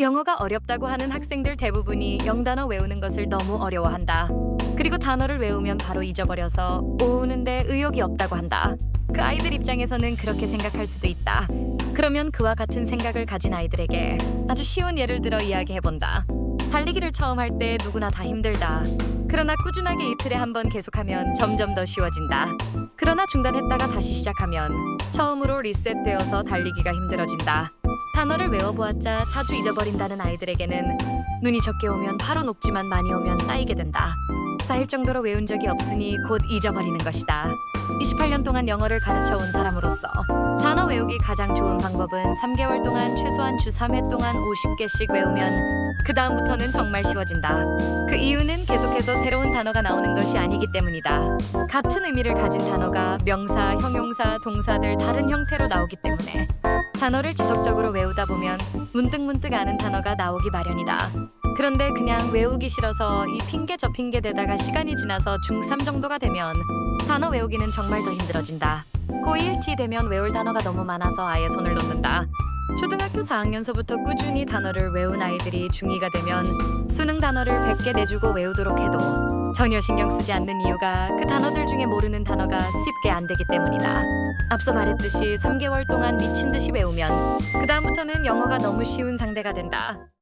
영어가 어렵다고 하는 학생들 대부분이 영단어 외우는 것을 너무 어려워한다. 그리고 단어를 외우면 바로 잊어버려서 오는데 의욕이 없다고 한다. 그 아이들 입장에서는 그렇게 생각할 수도 있다. 그러면 그와 같은 생각을 가진 아이들에게 아주 쉬운 예를 들어 이야기해본다. 달리기를 처음 할 때 누구나 다 힘들다. 그러나 꾸준하게 이틀에 한 번 계속하면 점점 더 쉬워진다. 그러나 중단했다가 다시 시작하면 처음으로 리셋되어서 달리기가 힘들어진다. 단어를 외워보았자 자주 잊어버린다는 아이들에게는 눈이 적게 오면 바로 녹지만 많이 오면 쌓이게 된다. 쌓일 정도로 외운 적이 없으니 곧 잊어버리는 것이다. 28년 동안 영어를 가르쳐 온 사람으로서 단어 외우기 가장 좋은 방법은 3개월 동안 최소한 주 3회 동안 50개씩 외우면 그 다음부터는 정말 쉬워진다. 그 이유는 계속해서 새로운 단어가 나오는 것이 아니기 때문이다. 같은 의미를 가진 단어가 명사, 형용사, 동사들 다른 형태로 나오기 때문에 단어를 지속적으로 외우다 보면 문득문득 아는 단어가 나오기 마련이다. 그런데 그냥 외우기 싫어서 이 핑계 저 핑계 대다가 시간이 지나서 중3 정도가 되면 단어 외우기는 정말 더 힘들어진다. 고1, T 되면 외울 단어가 너무 많아서 아예 손을 놓는다. 초등학교 4학년서부터 꾸준히 단어를 외운 아이들이 중2가 되면 수능 단어를 100개 내주고 외우도록 해도 전혀 신경 쓰지 않는 이유가 그 단어들 중에 모르는 단어가 쉽게 안 되기 때문이다. 앞서 말했듯이 3개월 동안 미친 듯이 외우면 그 다음부터는 영어가 너무 쉬운 상대가 된다.